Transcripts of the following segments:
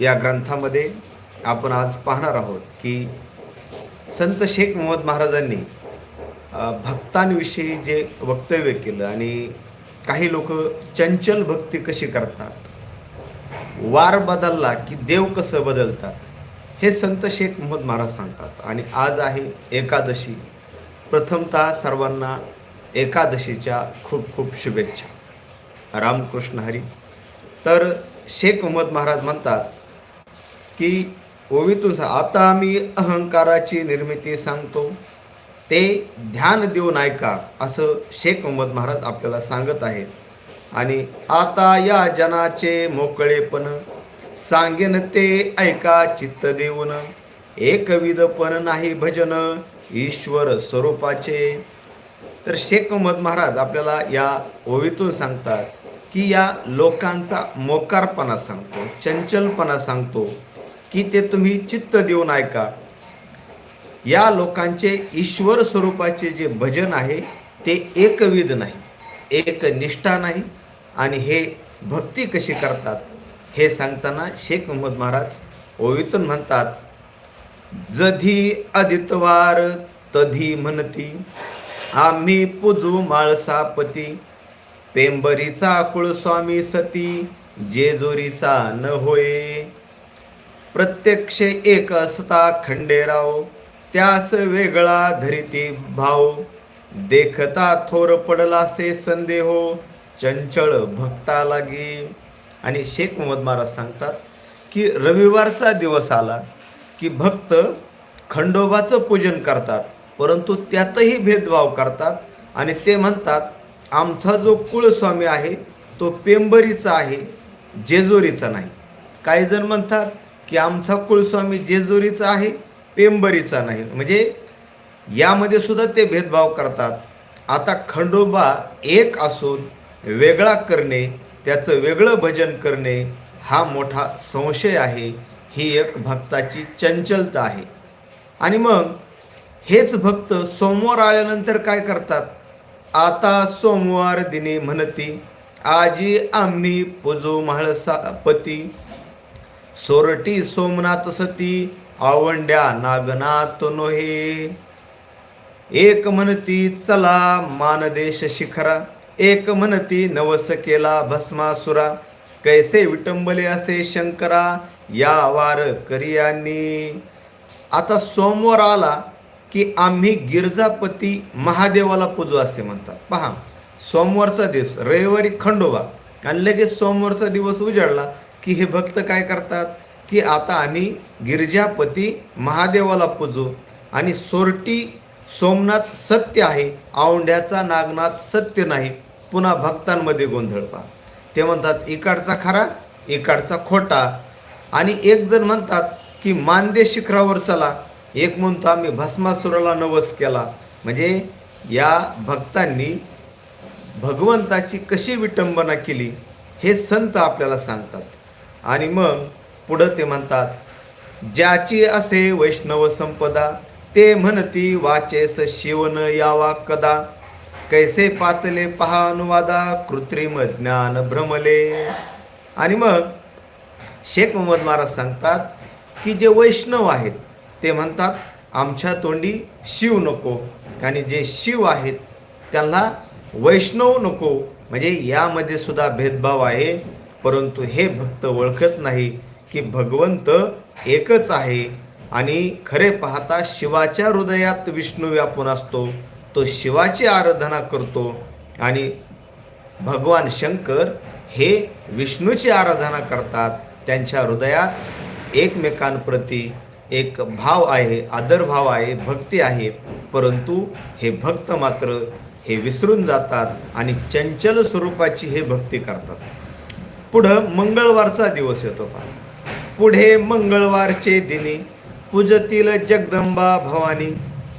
या ग्रंथामध्ये आपण आज पाहणार आहोत की संत शेख मोहम्मद महाराजांनी भक्तांविषयी जे वक्तव्य केलं आणि काही लोक चंचल भक्ती कशी करतात वार बदलला की देव कसं बदलतात हे संत शेख मोहम्मद महाराज सांगतात. आणि आज आहे एकादशी. प्रथमतः सर्वांना एकादशीच्या खूप खूप शुभेच्छा. रामकृष्ण हरी. तर शेख मोहम्मद महाराज म्हणतात की ओवीतून सा- आता मी अहंकाराची निर्मिती सांगतो. ते ध्यान देऊन ऐका असं शेख मोहम्मद महाराज आपल्याला सांगत आहे आणि आता या जनाचे मोकळेपण सांगेन ते ऐका चित्त देऊन. एकविधपण नाही भजन ईश्वर स्वरूपाचे. तर शेख मोहम्मद महाराज आपल्याला या ओवीतून सांगतात की या लोकांचा मोकारपणा सांगतो चंचलपणा सांगतो. की ते तुम्ही चित्त देऊन ऐका. या लोकांचे ईश्वर स्वरूपाचे जे भजन आहे ते एकविध नाही एक निष्ठा नाही आणि हे भक्ती कशी करतात हे सांगताना शेख मोहम्मद महाराज ओवीतून म्हणतात जधी अदितवार तधी म्हणती आम्ही पुजू माळसापती पेंबरीचा कुळस्वामी सती जेजुरीचा न होय प्रत्यक्ष एक असता खंडेराव त्यास वेगळा धरिती भाव देखता थोर पडलासे संदेहो चंचळ भक्ता लागी. आणि शेख मोहम्मद महाराज सांगतात की रविवारचा दिवस आला की भक्त खंडोबाचं पूजन करतात परंतु त्यातही भेदभाव करतात आणि ते म्हणतात आमचा जो कुळस्वामी आहे तो पेंबरीचा आहे जेजुरीचा नाही. काही जण म्हणतात की आमचा कुळस्वामी जेजुरीचा आहे पेंबरीचा नाही. म्हणजे यामध्ये सुद्धा ते भेदभाव करतात. आता खंडोबा एक असून वेगळा करणे त्याचं वेगळं भजन करणे हा मोठा संशय आहे. ही एक भक्ताची चंचलता आहे. आणि मग हेच भक्त सोमवार आल्यानंतर काय करतात? आता सोमवार दिने म्हणती आजी आम्ही पुजो म्हाळसापती सोरटी सोमनाथ सती आवंड्या नागनाथ नोहे. एक म्हणती चला मानदेश शिखरा एक म्हणती नवस केला भस्मासुरा. कैसे विटंबले असे शंकरा या वार करियांनी. आता सोमवार आला की आम्ही गिरजापती महादेवाला पूजू असे म्हणतात. पहा सोमवारचा दिवस रविवारी खंडोबा. आणि लगेच सोमवारचा दिवस उजाडला. की हे भक्त काय करतात? की आता आम्ही गिरजापती महादेवाला पूजू. आणि सोरटी सोमनाथ सत्य आहे औंढ्याचा नागनाथ सत्य नाही. पुन्हा भक्तांमध्ये गोंधळ पहा. ते म्हणतात इकडचा खरा इकडचा खोटा. आणि एक जण म्हणतात की मानदे शिखरावर चला. एक म्हणतो आम्ही भस्मासुराला नवस केला. म्हणजे या भक्तांनी भगवंताची कशी विटंबना केली हे संत आपल्याला सांगतात. आणि मग पुढं ते म्हणतात ज्याची असे वैष्णव संपदा ते म्हणती वाचेस शिवन यावा कदा. कैसे पातले पहा अनुवादा कृत्रिम ज्ञान भ्रमले. आणि मग शेख मोहम्मद महाराज सांगतात की जे वैष्णव आहेत ते म्हणतात आमच्या तोंडी शिव नको. आणि जे शिव आहेत त्यांना वैष्णव नको. म्हणजे यामध्ये सुद्धा भेदभाव आहे. परंतु हे भक्त ओळखत नाही की भगवंत एकच आहे. आणि खरे पाहता शिवाच्या हृदयात विष्णू व्यापून असतो तो शिवाची आराधना करतो आणि भगवान शंकर हे विष्णूची आराधना करतात. त्यांच्या हृदयात एकमेकांप्रती एक भाव आहे आदरभाव आहे भक्ती आहे. परंतु हे भक्त मात्र हे विसरून जातात आणि चंचल स्वरूपाची हे भक्ती करतात. पुढं मंगळवारचा दिवस येतो पहा. पुढे मंगळवारचे दिनी पूजतील जगदंबा भवानी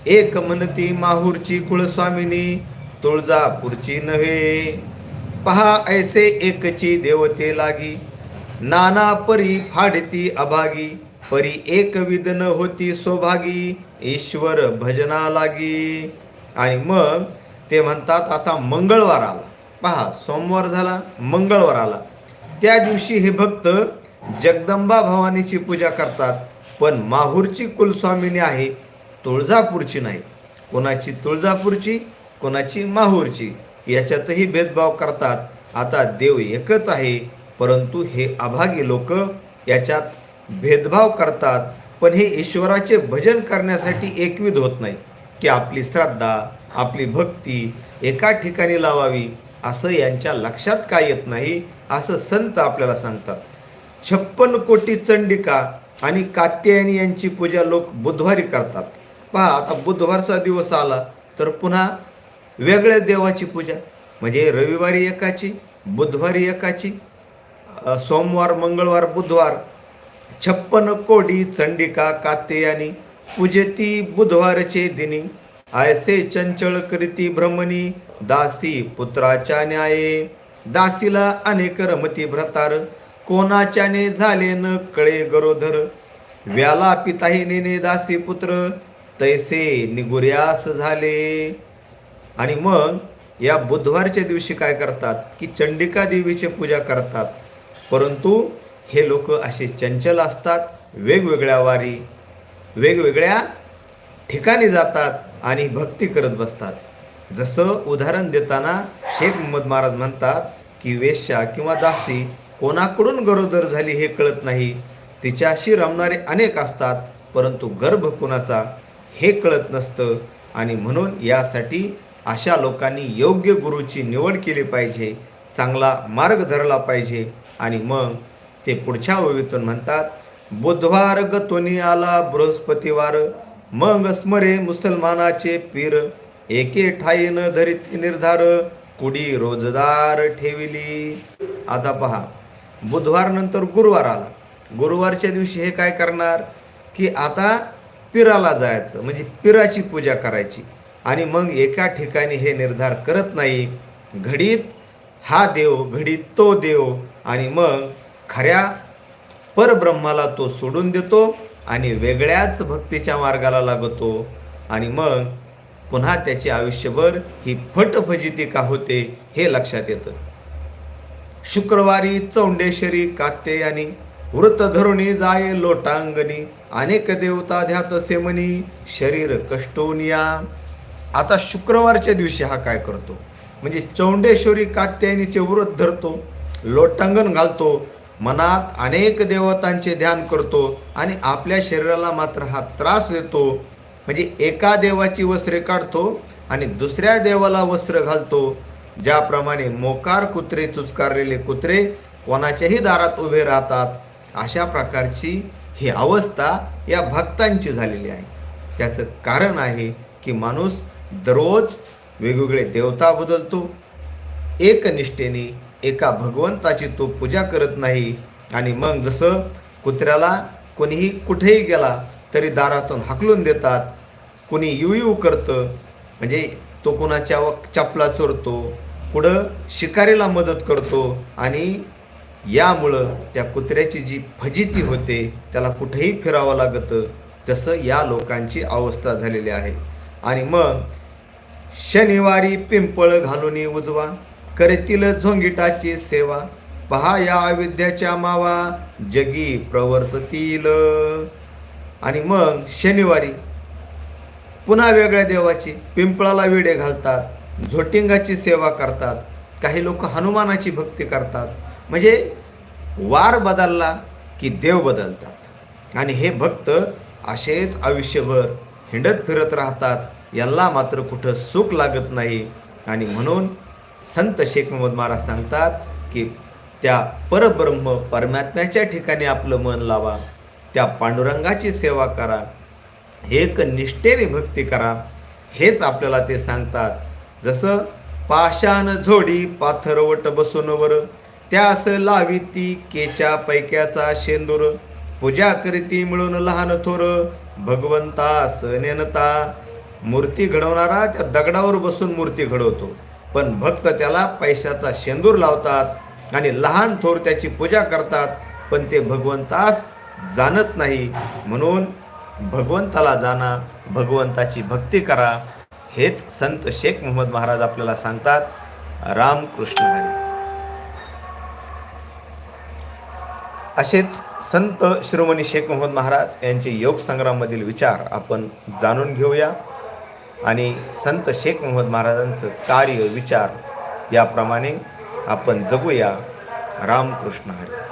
एक म्हणती माहूरची कुळस्वामिनी तुळजापूरची नव्हे. पहा ऐसे एकची देवते लागी नाना परी फाडती अभागी परी एक विदन होती सौभागी ईश्वर भजना लागी. आणि मग ते म्हणतात आता मंगळवार आला. पहा सोमवार झाला मंगळवार आला. त्या दिवशी हे भक्त जगदंबा भवानीची पूजा करतात पण माहूरची कुलस्वामिनी आहे तुळजापूरची नाही. कोणाची तुळजापूरची कोणाची माहूरची याच्यातही भेदभाव करतात. आता देव एकच आहे परंतु हे अभागी लोक याच्यात भेदभाव करतात पण हे ईश्वराचे भजन करण्यासाठी एकविध होत नाही. की आपली श्रद्धा आपली भक्ती एका ठिकाणी लावावी असं यांच्या लक्षात काय येत नाही असं संत आपल्याला सांगतात. छप्पन कोटी चंडिका आणि कात्यायनी यांची पूजा लोक बुधवारी करतात. पहा आता बुधवारचा दिवस आला तर पुन्हा वेगळ्या देवाची पूजा. म्हणजे रविवारी एकाची बुधवारी एकाची सोमवार मंगळवार बुधवार. छप्पन कोडी चंडिका कात्यायनी पूजती बुधवारचे दिनी आयसे चंचळ करीती भ्रमणी दासी पुत्राच्या न्याये. दासीला अनेक रमती भ्रतार कोणाच्याने झाले न कळे गरोधर व्याला पिताही नेने दासी पुत्र तैसे निगुर्यास झाले. आणि मग या बुधवारच्या दिवशी काय करतात की चंडिका देवीची पूजा करतात. परंतु हे लोक असे चंचल असतात वेगवेगळ्या वारी वेगवेगळ्या ठिकाणी जातात. आणि भक्ती करत बसतात. जसं उदाहरण देताना शेख मोहम्मद महाराज म्हणतात की वेश्या किंवा दासी कोणाकडून गरोदर झाली हे कळत नाही. तिच्याशी रमणारे अनेक असतात परंतु गर्भ कोणाचा हे कळत नसतं. आणि म्हणून यासाठी अशा लोकांनी योग्य गुरुची निवड केली पाहिजे चांगला मार्ग धरला पाहिजे. आणि मग ते पुढच्या ओवीतून म्हणतात बुधवार गतोनी आला बृहस्पतिवार मग स्मरे मुसलमानाचे पीर. एके ठाईन धरित निर्धार कुडी रोजदार ठेविली. आता पहा बुधवार नंतर गुरुवार आला. गुरुवारच्या दिवशी हे काय करणार? की आता पिराला जायचं म्हणजे पिराची पूजा करायची. आणि मग एका ठिकाणी हे निर्धार करत नाही. घडीत हा देव घडीत तो देव. आणि मग खऱ्या परब्रह्माला तो सोडून देतो. आणि वेगळ्याच भक्तीच्या मार्गाला लागतो. आणि मग पुन्हा त्याचे आयुष्यभर ही फटफजिती का होते हे लक्षात येतं. शुक्रवारी चौंडेश्वरी कात्यायानी वृत धरुणी जाय लोटांगणी अनेक देवता ध्यात सेमनी शरीर कष्टोनिया आता शुक्रवारच्या दिवशी हा काय करतो? म्हणजे चौंडेश्वरी कात्यायनीचे व्रत धरतो लोटांगण घालतो मनात अनेक देवतांचे ध्यान करतो आणि आपल्या शरीराला मात्र हा त्रास देतो. म्हणजे एका देवाची वस्त्रे काढतो आणि दुसऱ्या देवाला वस्त्र घालतो. ज्याप्रमाणे मोकार कुत्रे चुचकारलेले कुत्रे कोणाच्याही दारात उभे राहतात अशा प्रकारची ही अवस्था या भक्तांची झालेली आहे. त्याचं कारण आहे की माणूस दररोज वेगवेगळे देवता बदलतो. एकनिष्ठेने एका भगवंताची तो पूजा करत नाही. आणि मग जसं कुत्र्याला कोणीही कुठेही गेला तरी दारातून हाकलून देतात. कोणी यू यू करतं म्हणजे तो कोणाच्या व- चपला चोरतो पुढं शिकारीला मदत करतो. आणि यामुळं त्या कुत्र्याची जी फजिती होते त्याला कुठेही फिरावं लागतं. तसं या लोकांची अवस्था झालेली आहे. आणि मग शनिवारी पिंपळ घालून उजवा. करतील झोंगिटाची सेवा. पहा या अविद्याच्या मावा जगी प्रवर्ततील. आणि मग शनिवारी पुन्हा वेगळ्या देवाची पिंपळाला विडे घालतात झोटिंगाची सेवा करतात काही लोक हनुमानाची भक्ती करतात. म्हणजे वार बदलला की देव बदलतात. आणि हे भक्त असेच आयुष्यभर हिंडत फिरत राहतात. यांना मात्र कुठं सुख लागत नाही. आणि म्हणून संत शेख मोहम्मद महाराज सांगतात की त्या परब्रह्म परमात्म्याच्या ठिकाणी आपलं मन लावा त्या पांडुरंगाची सेवा करा एक निष्ठेने भक्ती करा हेच आपल्याला ते सांगतात. जसं पाषाण झोडी पाथरवट बसून वर त्यास लावी ती केच्या पैक्याचा शेंदूर पूजा करीती मिळून लहान थोर भगवंता सनेनता मूर्ती घडवणारा त्या दगडावर बसून मूर्ती घडवतो. पण भक्त त्याला पैशाचा शेंदूर लावतात आणि लहान थोर त्याची पूजा करतात पण ते भगवंतास जाणत नाही. म्हणून भगवंताला जाणा भगवंताची भक्ती करा. हेच संत शेख मोहम्मद महाराज आपल्याला सांगतात. रामकृष्ण हरी. असेच संत शिरोमणी शेख मोहम्मद महाराज यांचे योग संग्राममधील विचार आपण जाणून घेऊया. आणि संत शेख मोहम्मद महाराजांचं कार्य विचार याप्रमाणे आपण जगूया. रामकृष्ण हरी.